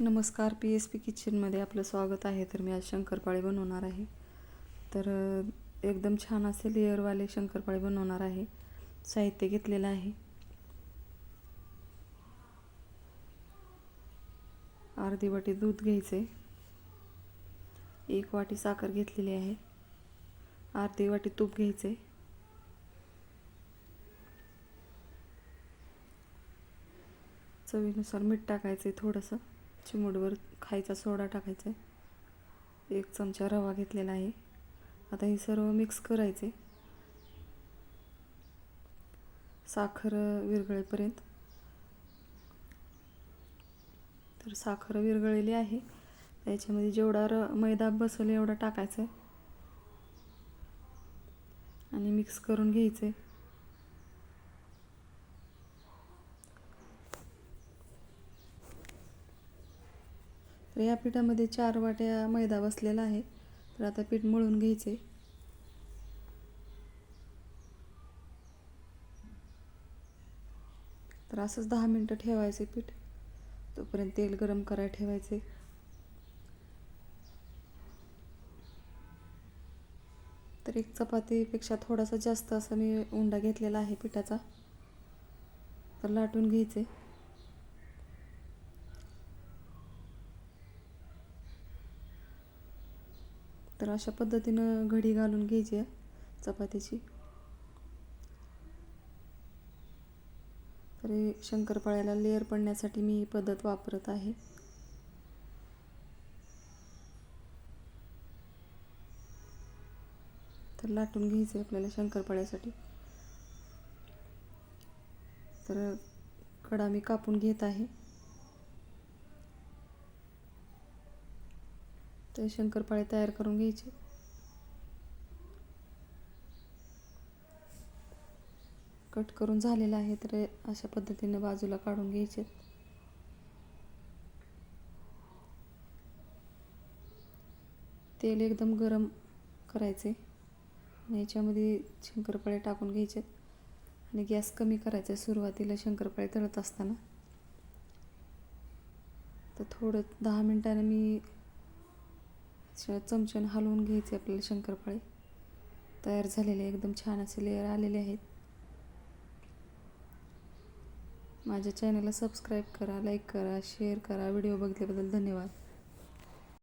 नमस्कार P S P किचनमध्ये आपलं स्वागत आहे. तर मी आज शंकरपाळी बनवणार आहे. तर एकदम छान असे लेअरवाले शंकरपाळी बनवणार आहे. साहित्य घेतलेलं आहे. अर्धी वाटी दूध घ्यायचे एक वाटी साखर घेतलेली आहे. अर्धी वाटी तूप घ्यायचे चवीनुसार मीठ टाकायचे थोडंसं. चिमूटभर खायचा सोडा टाकायचा आहे एक चमचा रवा घेतलेला आहे. आता हे सर्व मिक्स करायचे. साखर विरघळेपर्यंत. तर साखर विरघळलेली आहे. त्याच्यामध्ये जेवढा र मैदा बसवला एवढा टाकायचा आहे आणि मिक्स करून घ्यायचे तर या पिठामध्ये चार वाट्या मैदा बसलेला आहे. तर आता पीठ मळून घ्यायचे. तर असंच दहा मिनटं ठेवायचे पीठ. तोपर्यंत तेल गरम करायला ठेवायचे. तर एक चपातीपेक्षा थोडासा जास्त असा मी उंडा घेतलेला आहे पिठाचा. तर लाटून घ्यायचे. तर अशा पद्धतीनं घडी घालून घ्यायची आहे चपातीची. तर शंकरपाळ्याला लेअर पडण्यासाठी मी ही पद्धत वापरत आहे. तर लाटून घ्यायचे आपल्याला शंकरपाळ्यासाठी. तर कडा मी कापून घेत आहे. तर शंकरपाळे तयार करून घ्यायचे. कट करून झालेलं आहे तर अशा पद्धतीने बाजूला काढून घ्यायचे. तेल एकदम गरम करायचे. आणि याच्यामध्ये शंकरपाळे टाकून घ्यायचे. आणि गॅस कमी करायचा सुरुवातीला शंकरपाळे तळत असताना. तर थोडं दहा मिनटानं मी चमच्यानं हलवून घ्यायचे आपल्याला शंकरपाळे. तयार झालेले एकदम छान असे लेअर आलेले आहेत. माझ्या चॅनलला सबस्क्राईब करा लाईक करा शेअर करा. व्हिडिओ बघितल्याबद्दल धन्यवाद.